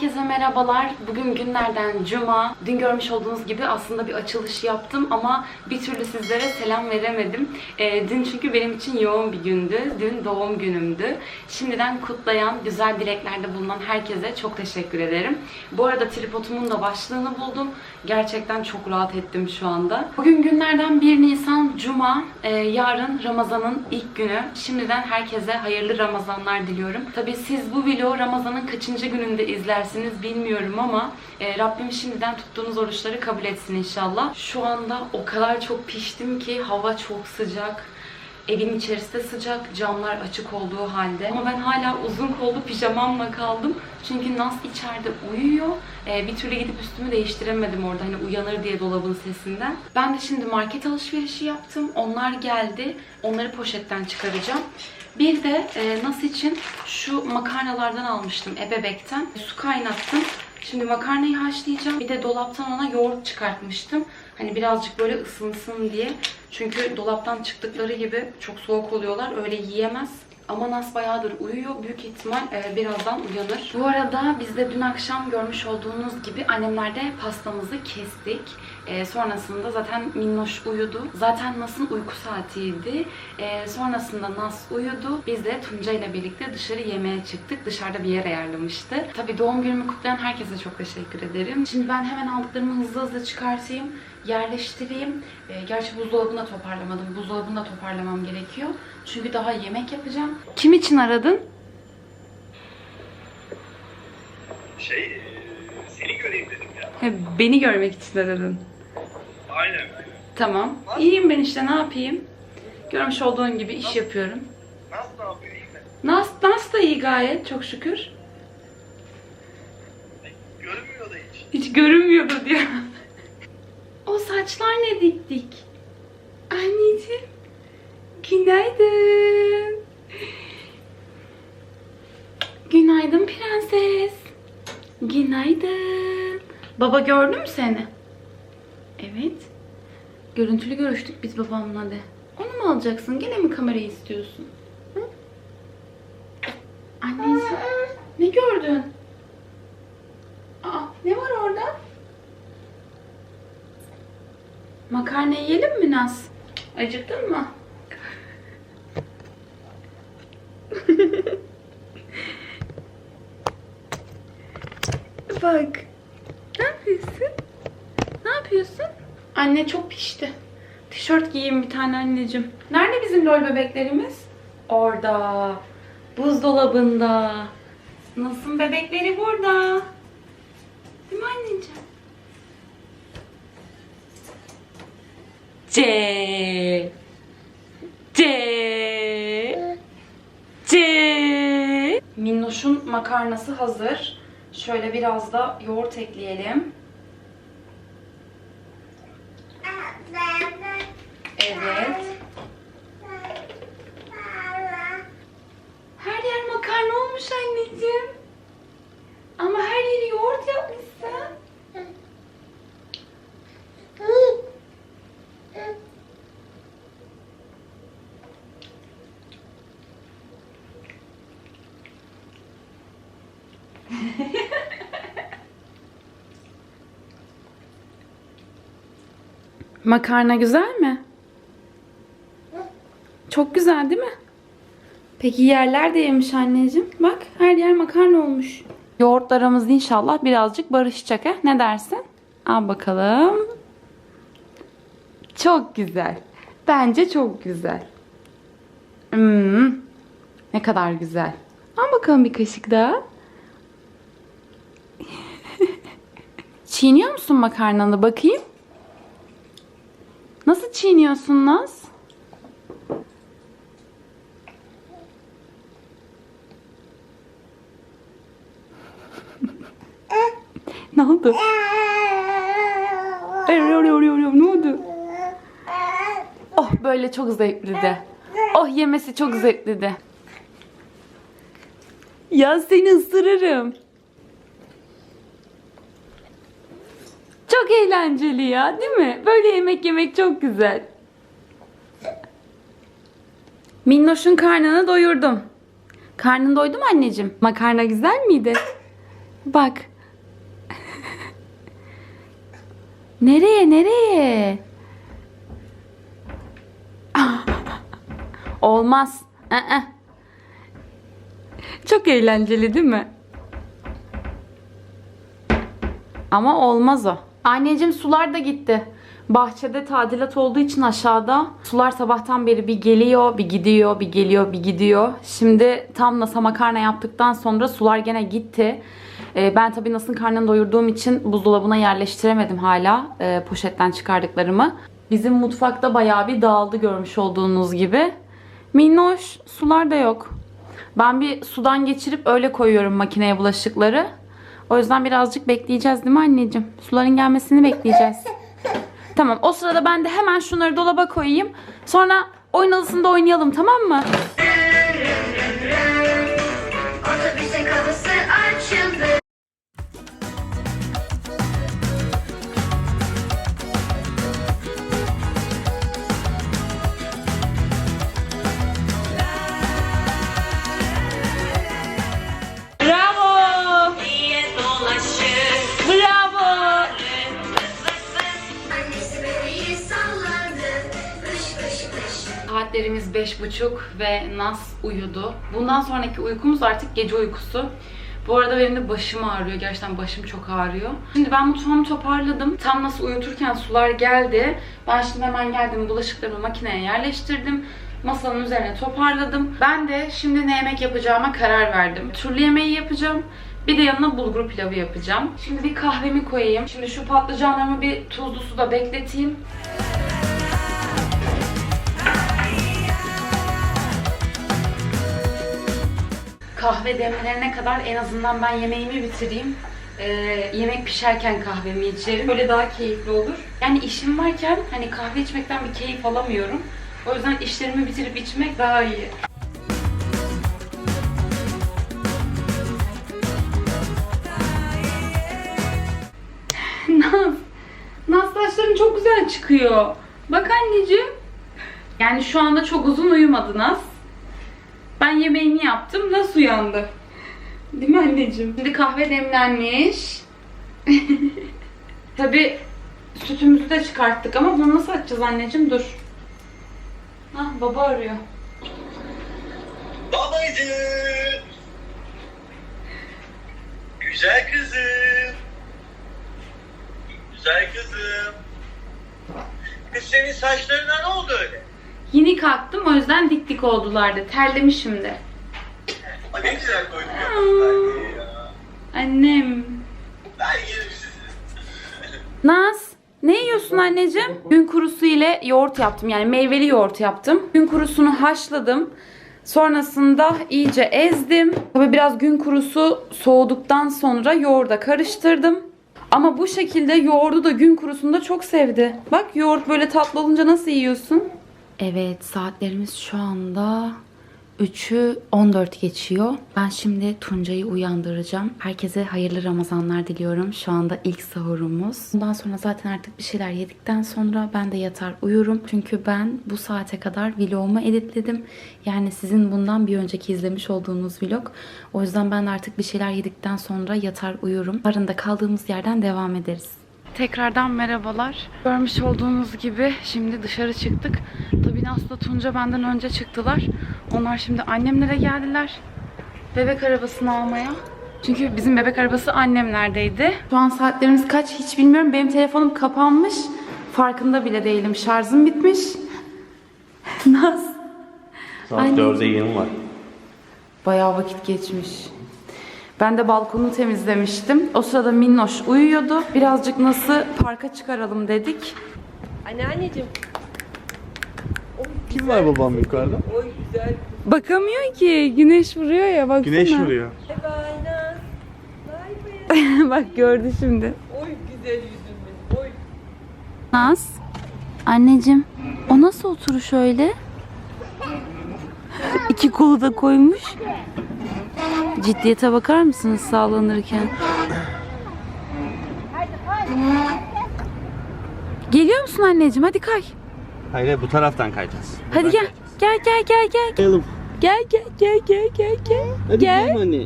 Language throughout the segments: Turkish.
Herkese merhabalar. Bugün günlerden cuma. Dün görmüş olduğunuz gibi aslında bir açılış yaptım ama bir türlü sizlere selam veremedim. Ee, dün çünkü benim için yoğun bir gündü. Dün doğum günümdü. Şimdiden kutlayan, güzel dileklerde bulunan herkese çok teşekkür ederim. Bu arada tripodumun da başlığını buldum. Gerçekten çok rahat ettim şu anda. Bugün günlerden 1 Nisan Cuma. Ee, yarın Ramazan'ın ilk günü. Şimdiden herkese hayırlı Ramazanlar diliyorum. Tabii siz bu vlogu Ramazan'ın kaçıncı gününde izlersiniz bilmiyorum ama e, Rabbim şimdiden tuttuğunuz oruçları kabul etsin inşallah. Şu anda o kadar çok piştim ki hava çok sıcak. Evin içerisi de sıcak, camlar açık olduğu halde. Ama ben hala uzun kollu pijamamla kaldım. Çünkü Nas içeride uyuyor. Ee, bir türlü gidip üstümü değiştiremedim orada hani uyanır diye dolabın sesinden. Ben de şimdi market alışverişi yaptım. Onlar geldi. Onları poşetten çıkaracağım. Bir de e, Nas için şu makarnalardan almıştım ebebekten. Su kaynattım. Şimdi makarnayı haşlayacağım. Bir de dolaptan ona yoğurt çıkartmıştım. Hani birazcık böyle ısınsın diye. Çünkü dolaptan çıktıkları gibi çok soğuk oluyorlar. Öyle yiyemez. Ama Nas bayağıdır uyuyor. Büyük ihtimal e, birazdan uyanır. Bu arada biz de dün akşam görmüş olduğunuz gibi annemlerde pastamızı kestik. E, sonrasında zaten Minnoş uyudu. Zaten Nas'ın uyku saatiydi. E, sonrasında Nas uyudu. Biz de Tunca ile birlikte dışarı yemeğe çıktık. Dışarıda bir yer ayarlamıştı. Tabii doğum günümü kutlayan herkese çok teşekkür ederim. Şimdi ben hemen aldıklarımı hızlı hızlı çıkartayım. Yerleştireyim. E, gerçi buzdolabını da toparlamadım. Buzdolabını da toparlamam gerekiyor. Çünkü daha yemek yapacağım. Kim için aradın? Şey, He, beni görmek için aradın. Aynen. Tamam. İyiyim ben işte ne yapayım? Görmüş olduğun gibi iş yapıyorum. Nasıl ne yapıyor iyi mi? Nas, Nas da iyi gayet çok şükür. E, Görünmüyor da hiç. Hiç görünmüyordu diyor. o saçlar ne diktik? Anneciğim. Günaydın. Günaydın prenses. Günaydın. Baba gördü mü seni? Evet. Görüntülü görüştük biz babamla de. Onu mu alacaksın? Gene mi kamerayı istiyorsun? Hı? Ne gördün? Aa, ne var orada? Makarna yiyelim mi Naz? Acıktın mı? Bak. Ne yapıyorsun? Ne yapıyorsun? Anne çok pişti. Tişört giyeyim bir tane anneciğim. Nerede bizim lol bebeklerimiz? Orada. Buzdolabında. Nasıl bebekleri burada? Değil mi anneciğim? C. C. C. Minnoş'un makarnası hazır. Şöyle biraz da yoğurt ekleyelim. Evet. Her yer makarna olmuş anneciğim. Ama her yeri yoğurt yapmışsın. Makarna güzel mi? Çok güzel değil mi? Peki yerler de yemiş anneciğim. Bak her yer makarna olmuş. Yoğurtlarımız inşallah birazcık barışacak ha? Ne dersin? Al bakalım. Çok güzel. Bence çok güzel. Hmm, ne kadar güzel. Al bakalım bir kaşık daha. Çiğniyor musun makarnanı bakayım? Nasıl çiğniyorsun Naz? ne oldu? ne oldu? Böyle çok zevkli de. Oh yemesi çok zevkli de. Ya seni ısırırım. Çok eğlenceli ya değil mi? Böyle yemek yemek çok güzel. Minnoş'un karnını doyurdum. Karnın doydu mu anneciğim? Makarna güzel miydi? Bak. nereye nereye? Olmaz. Aa. Çok eğlenceli değil mi? Ama olmaz o. Anneciğim sular da gitti. Bahçede tadilat olduğu için aşağıda sular sabahtan beri bir geliyor, bir gidiyor, bir geliyor, bir gidiyor. Şimdi tam Nasa makarna yaptıktan sonra sular gene gitti. Ee, ben tabii Nas'ın karnını doyurduğum için buzdolabına yerleştiremedim hala e, poşetten çıkardıklarımı. Bizim mutfakta bayağı bir dağıldı görmüş olduğunuz gibi. Minnoş sular da yok. Ben bir sudan geçirip öyle koyuyorum makineye bulaşıkları. O yüzden birazcık bekleyeceğiz değil mi anneciğim? Suların gelmesini bekleyeceğiz. Tamam o sırada ben de hemen şunları dolaba koyayım. Sonra oyun odasında oynayalım tamam mı? Saatlerimiz beş buçuk ve Nas uyudu. Bundan sonraki uykumuz artık gece uykusu. Bu arada benim de başım ağrıyor. Gerçekten başım çok ağrıyor. Şimdi ben mutfağımı toparladım. Tam nasıl uyuturken sular geldi. Ben şimdi hemen geldim bulaşıklarımı makineye yerleştirdim. Masanın üzerine toparladım. Ben de şimdi ne yemek yapacağıma karar verdim. Turlu yemeği yapacağım. Bir de yanına bulgur pilavı yapacağım. Şimdi bir kahvemi koyayım. Şimdi şu patlıcanlarımı bir tuzlu suda bekleteyim. Kahve demlerine kadar en azından ben yemeğimi bitireyim. Ee, yemek pişerken kahvemi içerim. Böyle daha keyifli olur. Yani işim varken hani kahve içmekten bir keyif alamıyorum. O yüzden işlerimi bitirip içmek daha iyi. Naz. Naz saçların çok güzel çıkıyor. Bak anneciğim. Yani şu anda çok uzun uyumadı Naz. Ben yemeğimi yaptım. Nasıl uyandı? Değil mi anneciğim? Şimdi kahve demlenmiş. Tabi sütümüzü de çıkarttık ama bunu nasıl açacağız anneciğim? Dur. Hah baba arıyor. Babacığım. Güzel kızım. Güzel kızım. Kız senin saçlarına ne oldu öyle? Yeni kalktım o yüzden dik dik oldular da. Terlemişim de. Ne güzel koydun. Annem. Naz, ne yiyorsun anneciğim? Gün kurusu ile yoğurt yaptım. Yani meyveli yoğurt yaptım. Gün kurusunu haşladım. Sonrasında iyice ezdim. Tabii biraz gün kurusu soğuduktan sonra yoğurda karıştırdım. Ama bu şekilde yoğurdu da gün kurusunu da çok sevdi. Bak yoğurt böyle tatlı olunca nasıl yiyorsun? Evet saatlerimiz şu anda 3'ü 14 geçiyor. Ben şimdi Tuncay'ı uyandıracağım. Herkese hayırlı Ramazanlar diliyorum. Şu anda ilk sahurumuz. Bundan sonra zaten artık bir şeyler yedikten sonra ben de yatar uyurum. Çünkü ben bu saate kadar vlogumu editledim. Yani sizin bundan bir önceki izlemiş olduğunuz vlog. O yüzden ben artık bir şeyler yedikten sonra yatar uyurum. Yarın da kaldığımız yerden devam ederiz. Tekrardan merhabalar. Görmüş olduğunuz gibi şimdi dışarı çıktık. Tabii Nas'la Tunca benden önce çıktılar. Onlar şimdi annemlere geldiler. Bebek arabasını almaya. Çünkü bizim bebek arabası annemlerdeydi. Şu an saatlerimiz kaç hiç bilmiyorum. Benim telefonum kapanmış. Farkında bile değilim. Şarjım bitmiş. Naz. Saat Anneciğim. 4'e 20 var. Bayağı vakit geçmiş. Ben de balkonu temizlemiştim. O sırada Minnoş uyuyordu. Birazcık nasıl parka çıkaralım dedik. Anneanneciğim. Kim var babam yukarıda? Oy güzel. Bakamıyor ki. Güneş vuruyor ya baksana. Güneş vuruyor. Bak gördü şimdi. Oy güzel yüzün benim. Oy. Naz. Anneciğim. O nasıl oturuş öyle? İki kolu da koymuş. Ciddiyete bakar mısınız sağlanırken? Geliyor musun anneciğim? Hadi kay. Hayır hayır, bu taraftan kayacağız. Hadi gel. Gel gel gel gel. Kayalım. Gel gel gel gel gel gel. Hadi Gel. gel. anne.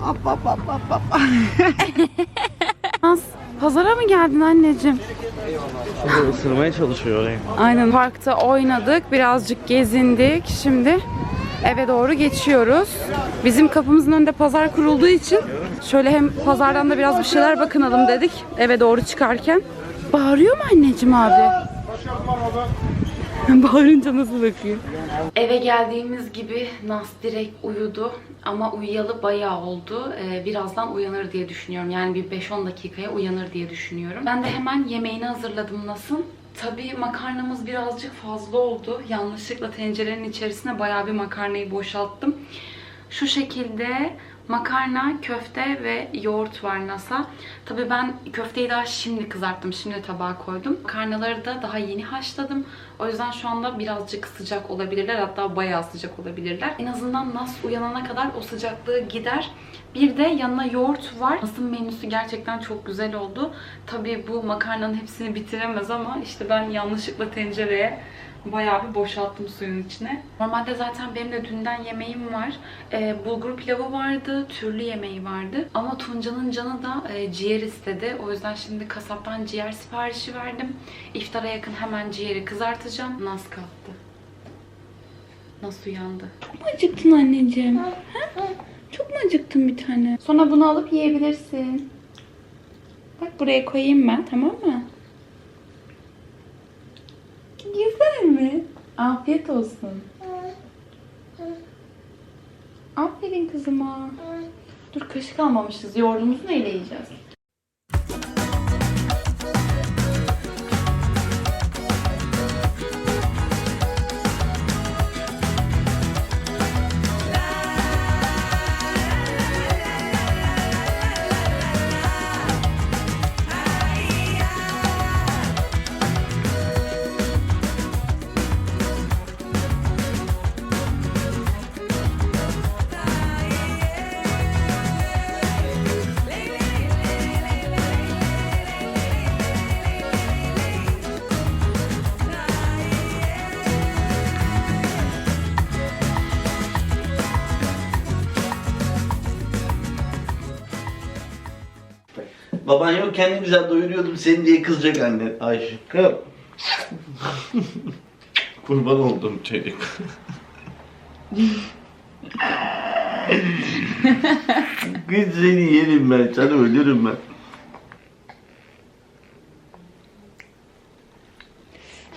Hop hop hop hop hop. Naz, pazara mı geldin anneciğim? Şimdi ısırmaya çalışıyor orayı. Aynen. Parkta oynadık, birazcık gezindik. Şimdi eve doğru geçiyoruz. Bizim kapımızın önünde pazar kurulduğu için şöyle hem pazardan da biraz bir şeyler bakınalım dedik eve doğru çıkarken. Bağırıyor mu anneciğim abi? Bağırınca nasıl bakıyor? Eve geldiğimiz gibi Nas direkt uyudu ama uyuyalı bayağı oldu. Ee, birazdan uyanır diye düşünüyorum. Yani bir 5-10 dakikaya uyanır diye düşünüyorum. Ben de hemen yemeğini hazırladım Nas'ın. Tabii makarnamız birazcık fazla oldu. Yanlışlıkla tencerenin içerisine bayağı bir makarnayı boşalttım. Şu şekilde makarna, köfte ve yoğurt var Nasa. Tabii ben köfteyi daha şimdi kızarttım. Şimdi tabağa koydum. Makarnaları da daha yeni haşladım. O yüzden şu anda birazcık sıcak olabilirler. Hatta bayağı sıcak olabilirler. En azından Nas uyanana kadar o sıcaklığı gider. Bir de yanına yoğurt var. Nas'ın menüsü gerçekten çok güzel oldu. Tabii bu makarnanın hepsini bitiremez ama işte ben yanlışlıkla tencereye bayağı bir boşalttım suyun içine. Normalde zaten benim de dünden yemeğim var. Ee, bulgur pilavı vardı, türlü yemeği vardı. Ama Tunca'nın canı da e, ciğer istedi. O yüzden şimdi kasaptan ciğer siparişi verdim. İftara yakın hemen ciğeri kızartacağım. Naz kalktı. Nasıl uyandı? Çok mu acıktın anneciğim? Ha? Çok mu acıktın bir tane? Sonra bunu alıp yiyebilirsin. Bak buraya koyayım ben tamam mı? Güzel mi? Afiyet olsun. Aferin kızıma. Dur kaşık almamışız. Yoğurdumuzu neyle yiyeceğiz? Baban yokken ne güzel doyuruyordum seni diye kızacak anne. Aşkım. Kurban oldum çocuk. Kız seni yerim ben, sana ölürüm ben.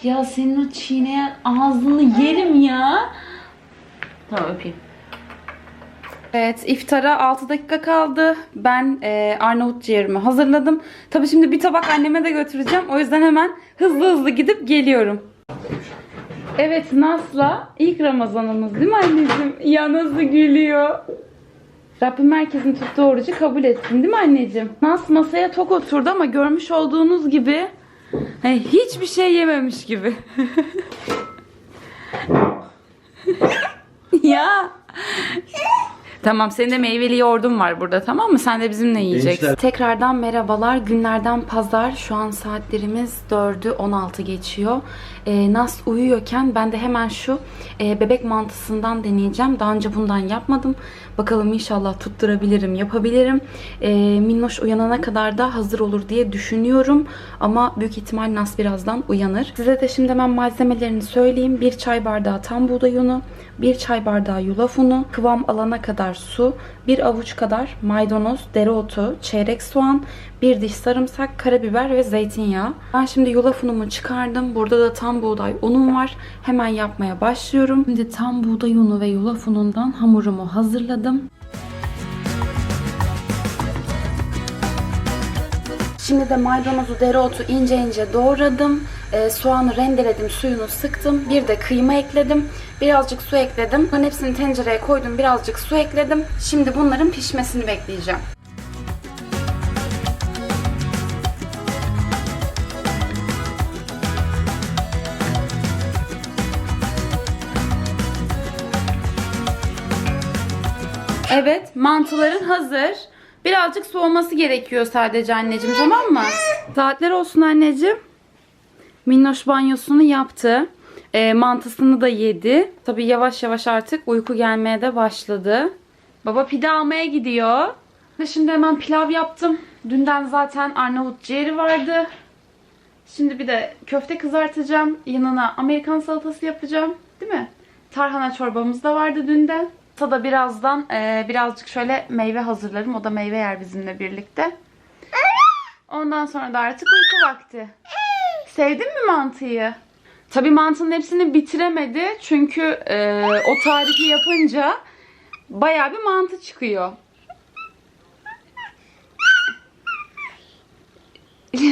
Ya senin o çiğneyen ağzını yerim ya. Tamam öpeyim. Evet iftara 6 dakika kaldı. Ben e, Arnavut ciğerimi hazırladım. Tabii şimdi bir tabak anneme de götüreceğim. O yüzden hemen hızlı hızlı gidip geliyorum. Evet Nas'la ilk Ramazanımız değil mi anneciğim? Ya nasıl gülüyor. Rabbim herkesin tuttuğu orucu kabul etsin değil mi anneciğim? Nas masaya tok oturdu ama görmüş olduğunuz gibi hani hiçbir şey yememiş gibi. ya. Tamam senin de meyveli yoğurdun var burada tamam mı? Sen de bizimle yiyeceksin. Gençler- Tekrardan merhabalar. Günlerden pazar. Şu an saatlerimiz 4'ü 16 geçiyor. Ee, Nas uyuyorken ben de hemen şu e, bebek mantısından deneyeceğim. Daha önce bundan yapmadım. Bakalım inşallah tutturabilirim, yapabilirim. Ee, Minnoş uyanana kadar da hazır olur diye düşünüyorum. Ama büyük ihtimal Nas birazdan uyanır. Size de şimdi hemen malzemelerini söyleyeyim. Bir çay bardağı tam buğday unu, bir çay bardağı yulaf unu, kıvam alana kadar su, bir avuç kadar maydanoz, dereotu, çeyrek soğan, bir diş sarımsak, karabiber ve zeytinyağı. Ben şimdi yulaf unumu çıkardım. Burada da tam buğday unum var. Hemen yapmaya başlıyorum. Şimdi tam buğday unu ve yulaf unundan hamurumu hazırladım. Şimdi de maydanozu, dereotu ince ince doğradım. Ee, soğanı rendeledim, suyunu sıktım. Bir de kıyma ekledim. Birazcık su ekledim. Bunların hepsini tencereye koydum. Birazcık su ekledim. Şimdi bunların pişmesini bekleyeceğim. Evet, mantıların hazır. Birazcık soğuması gerekiyor sadece anneciğim, tamam mı? Saatler olsun anneciğim. Minnoş banyosunu yaptı. E, mantısını da yedi. Tabii yavaş yavaş artık uyku gelmeye de başladı. Baba pide almaya gidiyor. Şimdi hemen pilav yaptım. Dünden zaten Arnavut ciğeri vardı. Şimdi bir de köfte kızartacağım. Yanına Amerikan salatası yapacağım. Değil mi? Tarhana çorbamız da vardı dünden. da birazdan e, birazcık şöyle meyve hazırlarım. O da meyve yer bizimle birlikte. Ondan sonra da artık uyku vakti. Sevdin mi mantıyı? Tabii mantının hepsini bitiremedi. Çünkü e, o tarifi yapınca bayağı bir mantı çıkıyor.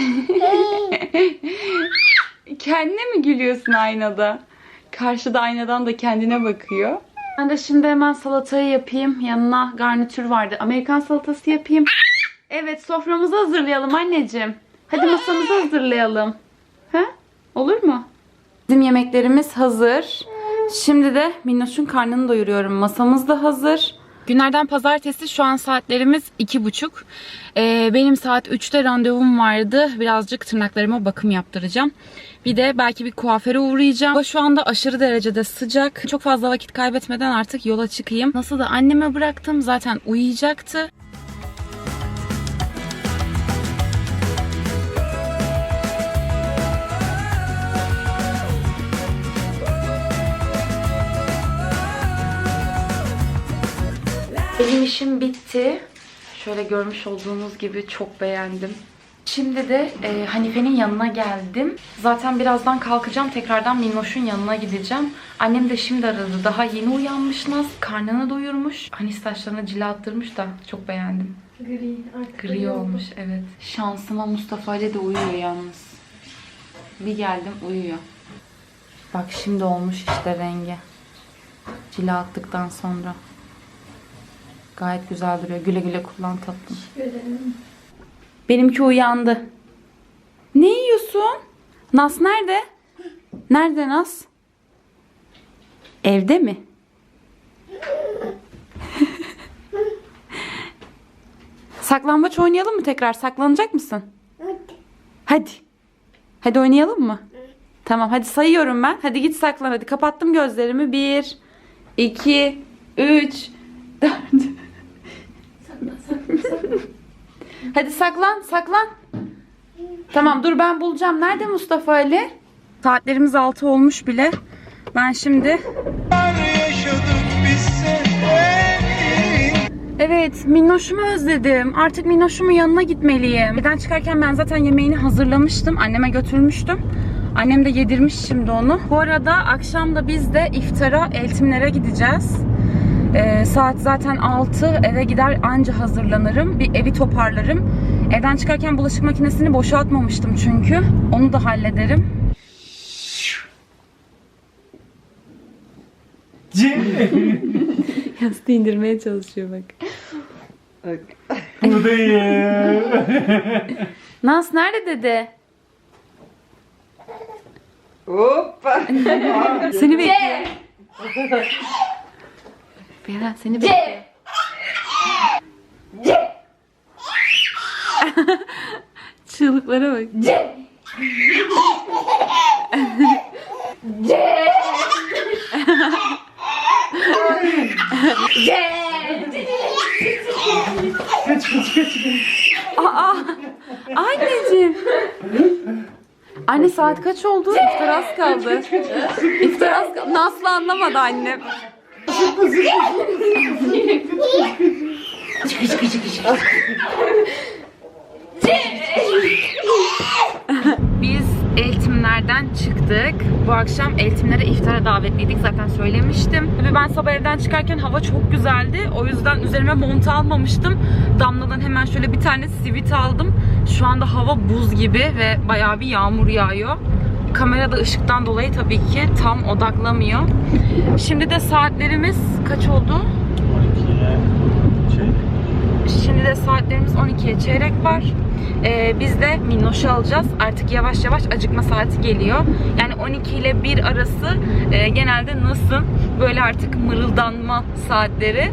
Kendine mi gülüyorsun aynada? Karşıda aynadan da kendine bakıyor. Ben de şimdi hemen salatayı yapayım. Yanına garnitür vardı. Amerikan salatası yapayım. Evet soframızı hazırlayalım anneciğim. Hadi masamızı hazırlayalım. Ha? Olur mu? Bizim yemeklerimiz hazır. Şimdi de Minnoş'un karnını doyuruyorum. Masamız da hazır. Günlerden pazartesi şu an saatlerimiz iki buçuk. Ee, benim saat 3'te randevum vardı. Birazcık tırnaklarıma bakım yaptıracağım. Bir de belki bir kuaföre uğrayacağım. Hava şu anda aşırı derecede sıcak. Çok fazla vakit kaybetmeden artık yola çıkayım. Nasıl da anneme bıraktım. Zaten uyuyacaktı. Benim işim bitti. Şöyle görmüş olduğunuz gibi çok beğendim. Şimdi de e, Hanife'nin yanına geldim. Zaten birazdan kalkacağım. Tekrardan Minnoş'un yanına gideceğim. Annem de şimdi aradı. Daha yeni uyanmış Naz. Karnını doyurmuş. Hani saçlarına cila attırmış da çok beğendim. Gri. Artık Gri olmuş evet. Şansıma Mustafa Ali de uyuyor yalnız. Bir geldim uyuyor. Bak şimdi olmuş işte rengi. Cila attıktan sonra. Gayet güzel duruyor. Güle güle kullan tatlım. Benimki uyandı. Ne yiyorsun? Nas nerede? Nerede Nas? Evde mi? Saklambaç oynayalım mı tekrar? Saklanacak mısın? Hadi. Hadi oynayalım mı? Tamam hadi sayıyorum ben. Hadi git saklan. Hadi kapattım gözlerimi. Bir, iki, üç, dört. Hadi saklan, saklan. Tamam dur ben bulacağım. Nerede Mustafa Ali? Saatlerimiz 6 olmuş bile. Ben şimdi... Evet, Minnoş'umu özledim. Artık Minnoş'umun yanına gitmeliyim. Evden çıkarken ben zaten yemeğini hazırlamıştım. Anneme götürmüştüm. Annem de yedirmiş şimdi onu. Bu arada akşam da biz de iftara Eltimlere gideceğiz. Ee, saat zaten 6 eve gider anca hazırlanırım. Bir evi toparlarım. Evden çıkarken bulaşık makinesini boşaltmamıştım çünkü. Onu da hallederim. Yastığı indirmeye çalışıyor bak. Buradayım. Naz nerede dede? Hoppa. Seni bekliyor. Berat seni bekliyor. Çığlıklara bak. Aa, anneciğim. Anne saat kaç oldu? İftar az kaldı. İftar az kaldı. Nasıl anlamadı annem. Biz eğitimlerden çıktık. Bu akşam eğitimlere iftara davetliydik. Zaten söylemiştim. Tabii ben sabah evden çıkarken hava çok güzeldi. O yüzden üzerime mont almamıştım. Damladan hemen şöyle bir tane sivit aldım. Şu anda hava buz gibi ve bayağı bir yağmur yağıyor. Kamerada ışıktan dolayı tabii ki tam odaklamıyor. Şimdi de saatlerimiz kaç oldu? Şimdi de saatlerimiz 12'ye çeyrek var. Ee, biz de minnoşu alacağız. Artık yavaş yavaş acıkma saati geliyor. Yani 12 ile 1 arası e, genelde nasıl böyle artık mırıldanma saatleri.